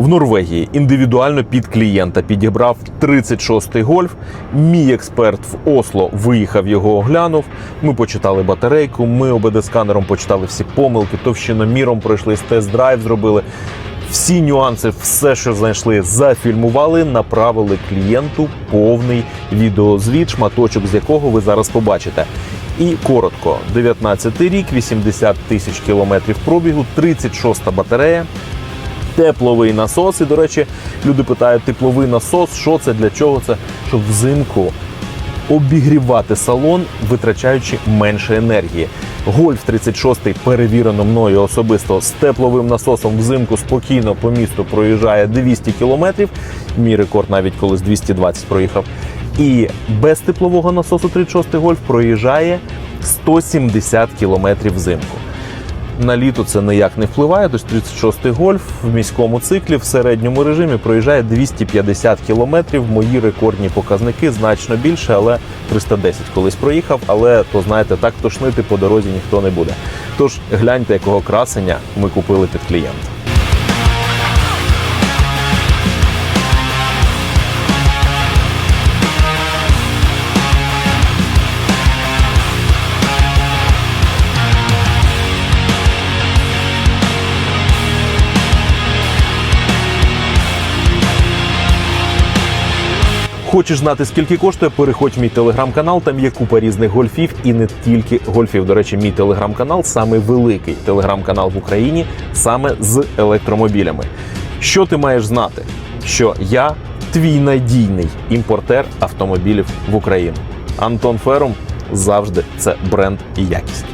В Норвегії індивідуально під клієнта підібрав 36-й гольф. Мій експерт в Осло виїхав його оглянув. Ми почитали батарейку. Ми ОБД-сканером почитали всі помилки, товщиноміром пройшли тест-драйв, зробили. Всі нюанси, все, що знайшли, зафільмували, направили клієнту повний відеозвіт, шматочок з якого ви зараз побачите. І коротко: 19 рік, 80 тисяч кілометрів пробігу, 36-та батарея, тепловий насос. І, до речі, люди питають, тепловий насос, що це, для чого це? Щоб взимку обігрівати салон, витрачаючи менше енергії. Гольф 36 перевірено мною особисто з тепловим насосом взимку спокійно по місту проїжджає 200 кілометрів. Мій рекорд навіть коли з 220 проїхав. І без теплового насосу 36 гольф проїжджає 170 кілометрів взимку. На літо це ніяк не впливає. Тобто 36-й гольф в міському циклі в середньому режимі проїжджає 250 кілометрів. Мої рекордні показники значно більше, але 310 колись проїхав. Але то знаєте, так тошнити по дорозі ніхто не буде. Тож гляньте, якого красення ми купили під клієнта. Хочеш знати, скільки коштує? Переходь в мій телеграм-канал. Там є купа різних гольфів і не тільки гольфів. До речі, мій телеграм-канал самий великий телеграм-канал в Україні саме з електромобілями. Що ти маєш знати? Що я твій надійний імпортер автомобілів в Україну. Антон Ферум завжди це бренд і якість.